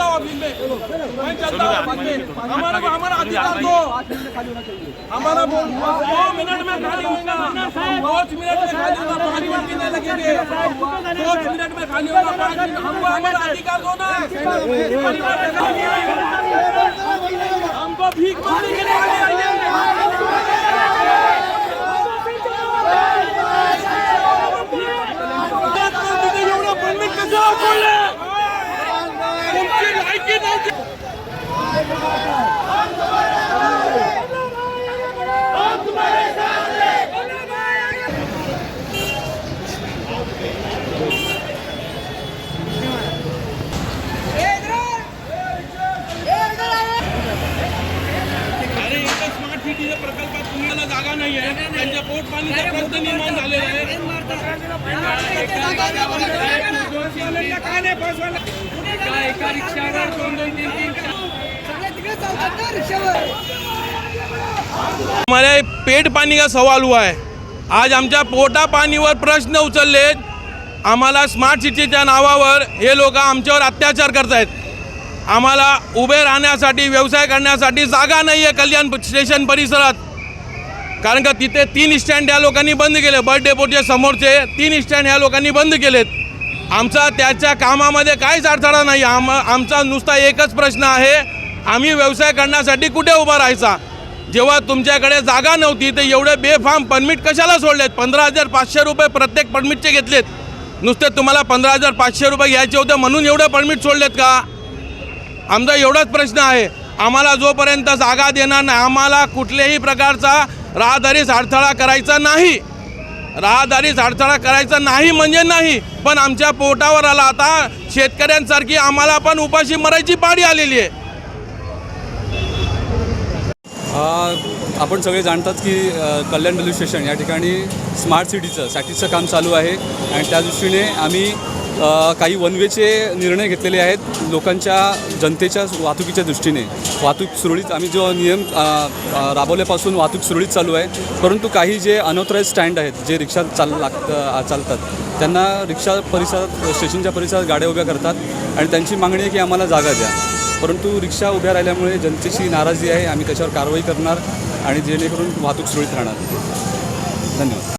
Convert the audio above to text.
चलता हूँ अभी में। चलता हूँ हमारा हमारा अधिकार दो। हमारा दो। मिनट में खाली होगा। पाँच मिनट में खाली होगा। पाँच मिनट नहीं लगेंगे? पाँच मिनट में खाली होगा। पाँच मिनट। हमको हमारा अधिकार दो ना। हमको भीख मारने के लिए सिटीच्या प्रकल्पात तुम्हाला जागा नाही आहे. त्यांच्या पोट पाणीचा प्रश्न निर्माण झालेला आहे. एका रिक्षावर दोन दोन तीन तीन हमारे पेट पानी का सवाल हुआ है? आज आमच्या पोटा पाणीवर प्रश्न उचललेत. आम्हाला स्मार्ट सिटीच्या नावावर हे लोक आमच्यावर अत्याचार करतायत. आम्हाला उभे राहण्यासाठी व्यवसाय करण्यासाठी जागा नाही आहे कल्याण स्टेशन परिसरात. कारण का तिथे तीन स्टँड या लोकांनी बंद केले. बर्थ डेपोच्या समोरचे तीन स्टँड ह्या लोकांनी बंद केलेत. आमचा त्याच्या कामामध्ये काहीच अडथळा नाही. आम आमचा नुसता एकच प्रश्न आहे आम्ही व्यवसाय करण्यासाठी कुठे उभा राहायचा? जेव्हा तुमच्याकडे जागा नव्हती तर एवढे बेफाम परमिट कशाला सोडलेत? पंधरा हजार पाचशे रुपये प्रत्येक परमिटचे घेतलेत. नुसते तुम्हाला पंधरा हजार पाचशे रुपये घ्यायचे होते म्हणून एवढे परमिट सोडलेत का? आमचा एवढाच प्रश्न आहे. आम्हाला जोपर्यंत जागा देणार नाही आम्हाला कुठल्याही प्रकारचा राहदारीस अडथळा करायचा नाही. राहदारीस अडथळा करायचा नाही म्हणजे नाही पण आमच्या पोटावर आला आता शेतकऱ्यांसारखी आम्हाला पण उपाशी मरायची पाडी आलेली आहे. आपण सगळे जाणतात की कल्याण रेल्वे स्टेशन या ठिकाणी स्मार्ट सिटीचं सॅटिसचं काम चालू आहे. आणि त्या दृष्टीने आम्ही काही वन वेचे निर्णय घेतलेले आहेत लोकांच्या जनतेच्या वाहतुकीच्या दृष्टीने. वाहतूक सुरळीत आम्ही जो नियम राबवल्यापासून वाहतूक सुरळीत चालू आहे परंतु काही जे अनऑथराईज स्टँड आहेत जे रिक्षा चाल लाग चालतात त्यांना रिक्षा परिसरात स्टेशनच्या परिसरात गाड्या उभ्या करतात आणि त्यांची मागणी आहे की आम्हाला जागा द्या. परंतु रिक्षा उभ्या राहिल्यामुळे जनतेची नाराजी आहे आम्ही त्याच्यावर कारवाई करणार आणि जेणेकरून वाहतूक सुरळीत राहणार. धन्यवाद.